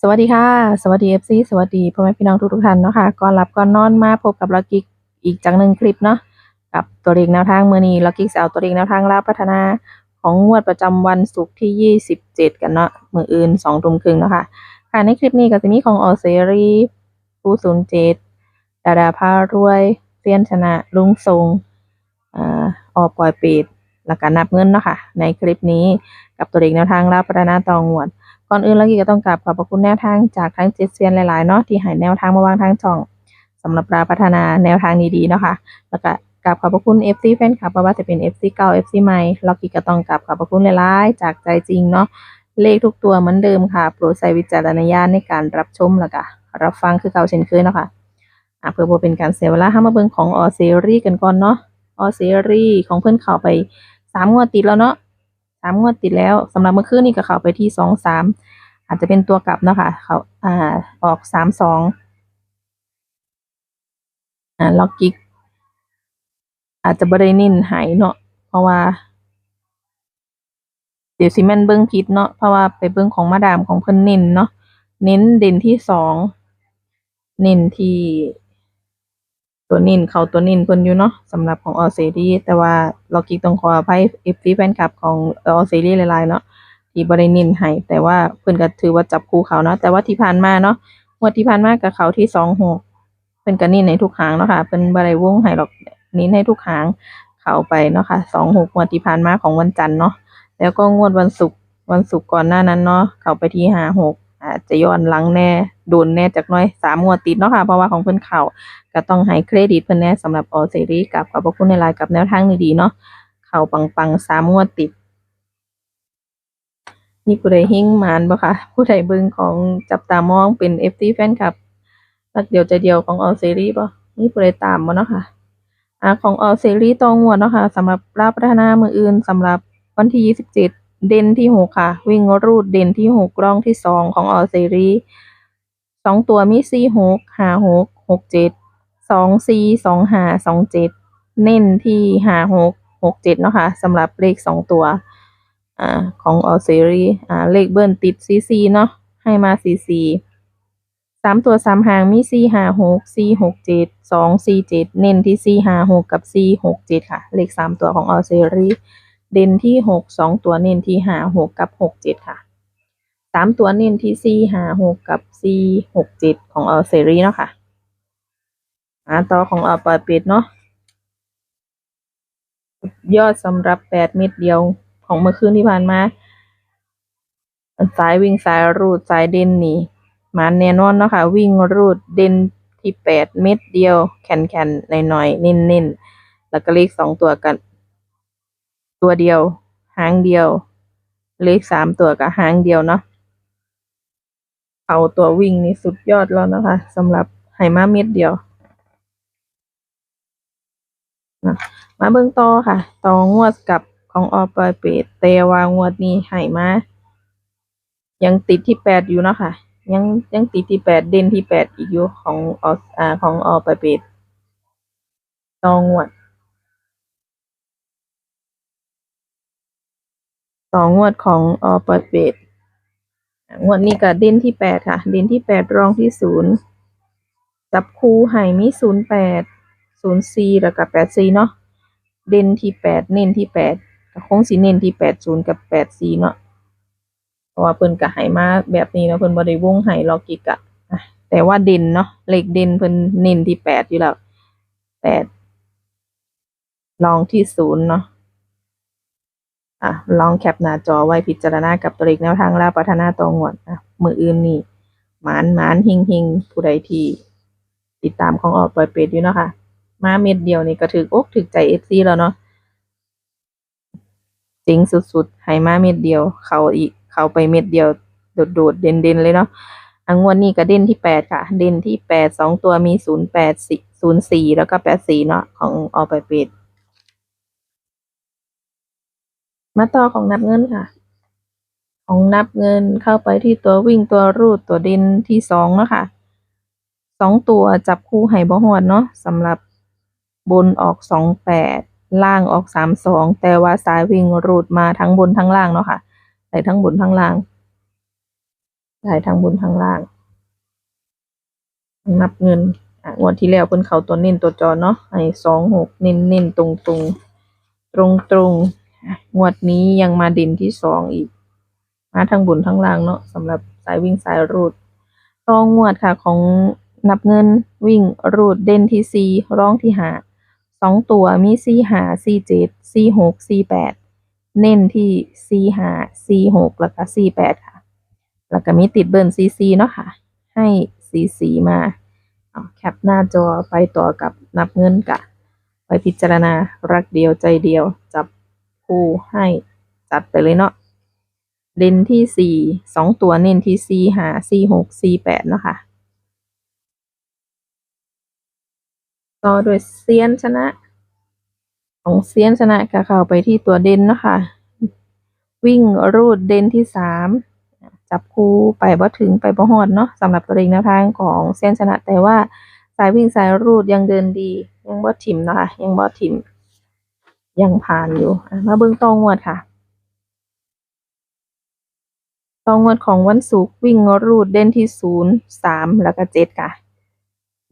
สวัสดีค่ะ สวัสดี FC สวัสดีพ่อแม่พี่น้องทุกท่านเนาะค่ะก่อนหลับก่อนนอนมาพบกับล็อกกิกอีกจังหนึ่งคลิปเนาะกับตัวเลขแนวทางเมื้อนี้ล็อกกิกจะเอาตัวเลขแนวทางลาวพัฒนาของงวดประจำวันศุกร์ที่ 27 กันเนาะมืออื่น2ทุ่มครึ่งเนาะค่ะค่ะในคลิปนี้ก็จะมีของออเซรีผู้07ดดาดาพารวยเซียนชนะลุงทรงอ่าออปล่อยเป็ดแล้วก็นับเงินเนาะค่ะในคลิปนี้กับตัวเลขแนวทางลาวพัฒนาต่องวด ก่อนอื่นแล้วกีก็ต้องกราบขอบพระคุณแนวทางจากทั้งเจ็ดเซียนหลายๆเนาะที่ให้แนวทางมาวางทางช่องสำหรับราพัฒนาแนวทางดีๆเนาะค่ะแล้วก็กราบขอบพระคุณ FC แฟนคลับไม่ว่าจะเป็น FC เก่า FC ใหม่แล้วกี้ก็ต้องกราบขอบพระคุณหลายๆ จากใจจริงเนาะเลขทุกตัวเหมือนเดิมค่ะ โปรดใช้วิจารณญาณในการรับชมแล้วก็รับฟังคือเก่าเช่นเคยเนาะค่ะอะเพื่อบ่เป็นการเสียเวลาห้ามาเบิ่งของออเซรีกันก่อนเนาะออเซรีของเพิ่อนเขาไปสามงวดติดแล้วเนาะ สามงวดติดแล้วสำหรับเมื่อคืนนี้ก็เข้าไปที่สองสามอาจจะเป็นตัวกลับเนาะคะเขาอ่าออกสามสองอ่าล็อกกิกอาจจะบริเน้นหายเนาะเพราะว่า เดี๋ยวสิแมนเบิ้งผิดเนาะเพราะว่าไปเบิ้งของมาดามของเพิ่นเน้นเนาะเน้นเด่นที่สองเน้นที่ ตัวน้นเขาตัวน้นเพิ่นอยู่เนาะสำหรับของออสเซรีแต่ว่าล็อกกิกต้องขออภัย FC แฟนคลับของออสเซรีหลายๆเนาะที่บ่ได้เนนให้แต่ว่าเพิ่นก็ถือว่าจับคู่เขาเนาะแต่ว่าที่ผ่านมาเนาะงวดที่ผ่านมาก็เขาที่26เพิ่นก็เน้นให้ทุกหางเนาะค่ะเพิ่นบ่ได้วงให้หรอกน้นให้ทุกหางเขาไปเนาะค่ะ26งหกวดที่ผ่านมาของวันจันทร์เนาะแล้วก็งวดวันศุกร์วันศุกร์ก่อนหน้านั้นเนาะเขาไปที่56อาจจะย้อนหลังแน่ โดนแน่จักน่อยสามงวดติดเนาะค่ะเพราะว่าของเพิ่อนเขาก็ต้องให้เครดิตเพิ่อนแน่สำหรับออเซรีกับขอบพระคุณในรายกับแนวทางดีๆเนาะเขาปังๆสามงวดติดมีผู้ใดเฮงหมานบ่คะผู้ใดเบิ่งของจับตามองเป็น FT แฟนคลับรักเดียวใจเดียวของออซีรีส์บ่มีผู้ใดตามบ่เนาะค่ะอ่าของออซีรีตองวดเนาะค่ะสำหรับลาวพัฒนามืออื่นสำหรับวันที่27เจ็ดเด่นที่6ค่ะ วิ่งรูดเด่นที่6รองที่2ของออซีรี สองตัวมี46 56 67 24 25 27เจ็ดเน้นที่56 67เจ็ดเนาะค่ะสำหรับเลข2ตัวอ่าของออซีรีอ่าเลขเบิ้ลติดซีซีเนาะให้มาซีซีสามตัวสามหางมีสี่ห้าหกสี่หกเจ็ดสองสี่เจ็ดเน้นที่สี่ห้าหกกับสี่หกเจ็ดค่ะ เลขสามตัวของออซีรีเด่นที่หกสองตัวเน้นที่ห้าหกกับหกเจ็ดค่ะ สามตัวเน้นที่สี่ห้าหกกับสี่หกเจ็ดของออซีรีเนาะค่ะอ่าต่อของออปอยเป็ดเนาะยอดสำหรับแปดเม็ดเดียวของเมื่อคืนที่ผ่านมา สายวิ่งสายรูดสายเด่นนี่มาแน่นอนเนาะค่ะ วิ่งรูดเด่นที่แปดเม็ดเดียว แข็งแข็งหน่อยๆน้นเน้นๆแล้วก็เลขสองตัวกัน ตัวเดียว หางเดียว เลขสามตัวกับหางเดียวเนาะ เอาตัววิ่งนี่สุดยอดแล้วนะคะสำหรับไหมาเม็ดเดียวนะมาเบิ่งต่อค่ะต่องวดกับของออปอยเปดแต่ว่างวดนี้ให้มายังติดที่แปดอยู่เนาะค่ะ ยังยังติดที่แปดเด่นที่แปดอีกอยู่ของอออ่าของออปอยเปดต่องวดต่องวดของออปอยเปด งวดนี้ก็เด่นที่แปดค่ะ เด่นที่แปดรองที่ศูนย์จับคู่ให้มีศูนย์แปดศูนย์สี่แล้วก็แปดสี่เนาะ เด่นที่แปดเน้นที่แปดคงสิเน้นที่แปดศูนย์กับแปดสี่เนาะ เพราะว่าเพิ่นก็ให้มาแบบนี้เนาะเพิ่นบ่ได้วงให้ล็อกิกะอะแต่ว่าเด่นเนาะเลขเด่นเพิ่นเน้นที่แปดอยู่แล้วแปดลองที่ศูนย์เนาะ อะลองแคปหน้าจอไว้พิจารณากับตัวเลขแนวทางลาวพัฒนาตองวดอะมืออื่นนี่หมานหมานหิงหิงผู้ใดที่ติดตามของออกปล่อยเป็ดอยู่เนาะค่ะมาเม็ดเดียวนี่ก็ถึกอกถึกใจ FC แล้วเนาะเจ๋งสุดๆให้มาเม็ดเดียว เขาอีกเขาไปเม็ดเดียว โดดๆเด่นๆเลยเนาะอังวดนี้ก็เด่นที่แปดค่ะ เด่นที่แปดสองตัวมีศูนย์แปดสี่ศูนย์สี่แล้วก็แปดสี่เนาะของออไปเป็ด มาต่อของนับเงินค่ะ ของนับเงินเข้าไปที่ตัววิ่งตัวรูดตัวเด่นที่สองนะค่ะสองตัวจับคู่ให้บ่ฮอดเนาะสำหรับบนออกสองแปดล่างออกสามสองแต่ว่าสายวิ่งรูดมาทั้งบนทั้งล่างเนาะค่ะได้ทั้งบนทั้งล่างได้ทั้งบนทั้งล่าง นับเงินอะงวดที่แล้วเพิ่นเขาตัวเน้นตัวจอเนาะให้สองหกเน้นเน้นตรงตรงตรงตรง งวดนี้ยังมาเด่นที่สองอีก มาทั้งบนทั้งล่างเนาะสำหรับสายวิ่งสายรูดต่องวดค่ะของนับเงินวิ่งรูดเด่นที่สี่ร้องที่หาสองตัวมีสี่หาสี่เจ็ดสี่หกสี่แปดเน้นที่สี่หาสี่หกแล้วก็สี่แปดค่ะ แล้วก็มีติดเบิร์นซีซีเนาะค่ะ ให้สีสีมาเอาแคปหน้าจอไปต่อกับนับเงินกะ ไปพิจารณารักเดียวใจเดียว คู่ให้จัดไปเลยเนาะเด่นที่สี่สองตัวเน้นที่สี่หาสี่หกสี่แปดเนาะค่ะต่อโดยเซียนชนะ ของเซียนชนะก็เข้าไปที่ตัวเด่นเนาะค่ะวิ่งรูดเด่นที่สามจับคู่ไปบ่ถึงไปบ่ฮอดเนาะสำหรับตัวเองแนวทางของเซียนชนะแต่ว่าสายวิ่งสายรูดยังเดินดี ยังบ่ถิ่มเนาะคะยังบ่ถิ่ม ยังผ่านอยู่มาเบิ่งตองวดค่ะตองวดของวันศุกร์วิ่งรูดเด่นที่ศูนย์สามแล้วก็เจ็ดค่ะ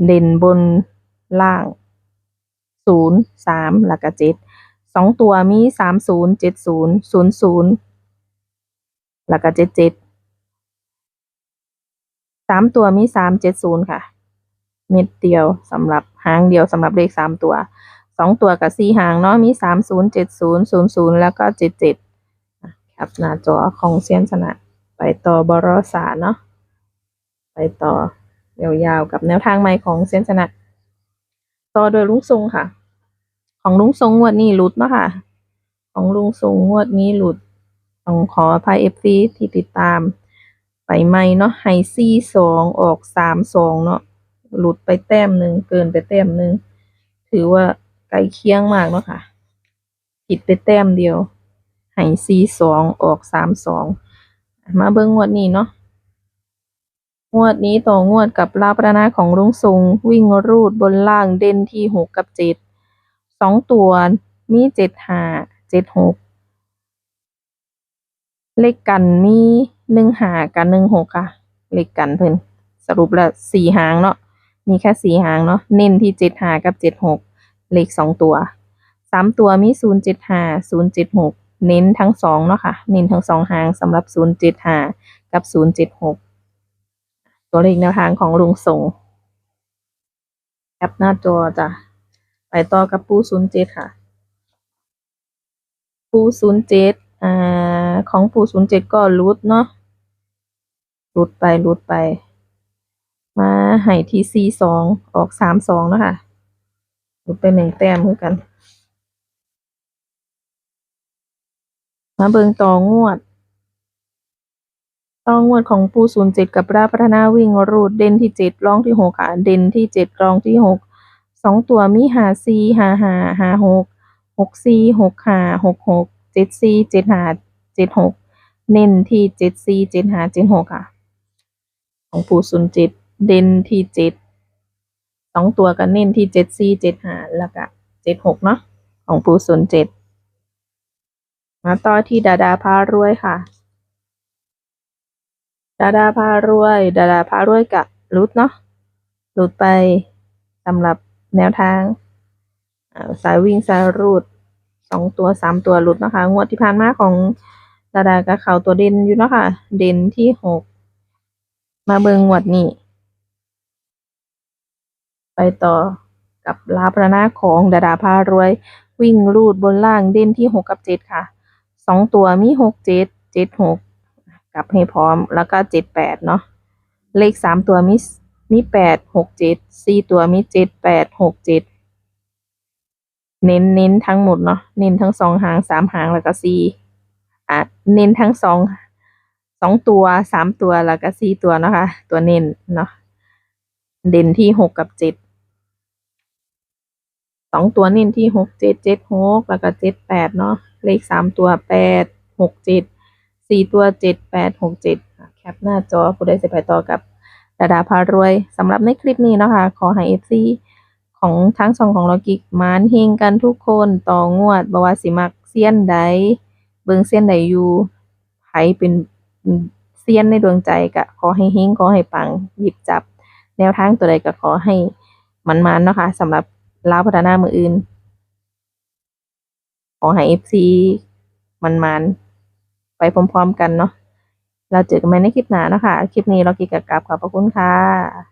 เด่นบนล่างศูนย์สามแล้วก็เจ็ดสองตัวมีสามศูนย์เจ็ดศูนย์ศูนย์ศูนย์แล้วก็เจ็ดเจ็ดสามตัวมีสามเจ็ดศูนย์ค่ะ เม็ดเดียวสำหรับหางเดียวสำหรับเลขสามตัว สองตัวกับสี่หางเนาะมีสามศูนย์เจ็ดศูนย์ศูนย์ศูนย์แล้วก็เจ็ดเจ็ดครับหน้าจอของเซียนชนะ ไปต่อบรสาเนาะไปต่อยาวๆกับแนวทางใหม่ของเซียนชนะ ต่อโดยลุงทรงค่ะ ของลุงทรงงวดนี้หลุดเนาะค่ะ ของลุงทรงงวดนี้หลุดต้องขออภัยเอฟซีที่ติดตาม ไปใหม่เนาะให้ซี่สองออกสามสองเนาะหลุดไปแต้มหนึ่งเกินไปแต้มหนึ่งถือว่า ใกล้เคียงมากเนาะค่ะ ผิดไปแต้มเดียวให้ซี่สองออกสามสอง มาเบิ่งงวดนี้เนาะ งวดนี้ต่องวดกับลาประนาของลุงทรงวิ่งรูดบนล่างเด่นที่หกกับเจ็ด สองตัวมีเจ็ดห้าเจ็ดหก เลขกันมีหนึ่งหากับหนึ่งหกค่ะ เลขกันเพิ่น สรุปล้วสี่หางเนาะ มีแค่สี่หางเนาะ เน้นที่เจ็ดหากับเจ็ดหก เลขสองตัวสามตัวมีศูนย์เจ็ดห้าศูนย์เจ็ดหกเน้นทั้งสองเนาะค่ะ เน้นทั้งสองหางสำหรับศูนย์เจ็ดห้ากับศูนย์เจ็ดหกตัวเลขแนวทางของลุงส่งแอปหน้าจอจ้ะไปต่อกับปูศูนย์เจ็ดค่ะ ปูศูนย์เจ็ดอ่าของปูศูนย์เจ็ดก็รูดเนาะรูดไปรูดไป มาให้ทีซีสองออกสามสองเนาะคะ รูดไปหนึ่งแต้มคือนกัน มาเบิงต่องวด ต่องวดของปูศูนย์เจ็ดกับราพัฒนาวิ่งรูดเด่นที่เจ็ดรองที่หกค่ะ เด่นที่เจ็ดรองที่หกสองตัวมีหาซีหาหาหาหกหกสี่หกหาหกหกเจ็ดสี่เจ็ดหาเจ็ดหกเน้นที่เจ็ดสี่เจ็ดหาเจ็ดหกค่ะ ของปูศูนย์เจ็ดเด่นที่เจ็ด สองตัวก็เน้นที่เจ็ดสี่เจ็ดห้าแล้วก็เจ็ดหกเนาะของปูศูนย์เจ็ดมาต่อที่ดาดาพารวยค่ะ ดาดาพารวย ดาดาพารวยกับรุดเนาะรุดไปสำหรับแนวทางสายวิ่งสายรูดสองตัวสามตัวหลุดนะคะ งวดที่ผ่านมาของดาดากับเขาตัวเด่นอยู่เนาะค่ะ เด่นที่หกมาเบิงงวดนี้ ไปต่อกับลาประนาของดาดาพารวย วิ่งรูดบนล่างเด่นที่หกกับเจ็ดค่ะสองตัวมีหกเจ็ดเจ็ดหกกลับให้พร้อมแล้วก็เจ็ดแปดเนาะเลขสามตัวมีมีแปดหกเจ็ดสี่ตัวมีเจ็ดแปดหกเจ็ดเน้นเน้นทั้งหมดเนาะเน้นทั้งสองหางสามหางแล้วก็สี่อะเน้นทั้งสองสองตัวสามตัวแล้วก็สี่ตัวนะคะ ตัวเน้นเนาะเด่นที่หกกับเจ็ด สองตัวเน้นที่หกเจ็ดเจ็ดหกแล้วก็เจ็ดแปดเนาะเลขสามตัวแปดหกเจ็ดสี่ตัวเจ็ดแปดหกเจ็ดแคปหน้าจอผู้ใดจะไปต่อกับดาดาพารวยสำหรับในคลิปนี้เนาะคะขอให้เอฟซีของทั้งสองของเรกิกมานเฮงกันทุกคนต่องวดบวาสิมักเซียนใดเบิงเซียนใดอยู่ไผเป็นเซียนในดวงใจก็ขอให้เฮงขอให้ปังหยิบจับ แนวทางตัวใดก็ขอให้มันมันๆเนาะค่ะสำหรับ ลาวพัฒนามืออื่น ขอให้ FC มันมันไปพร้อมๆกันเนาะเราเจอกันใหม่ในคลิปหน้านะคะ คลิปนี้เรากิกกับกราบขอบพระคุณค่ะ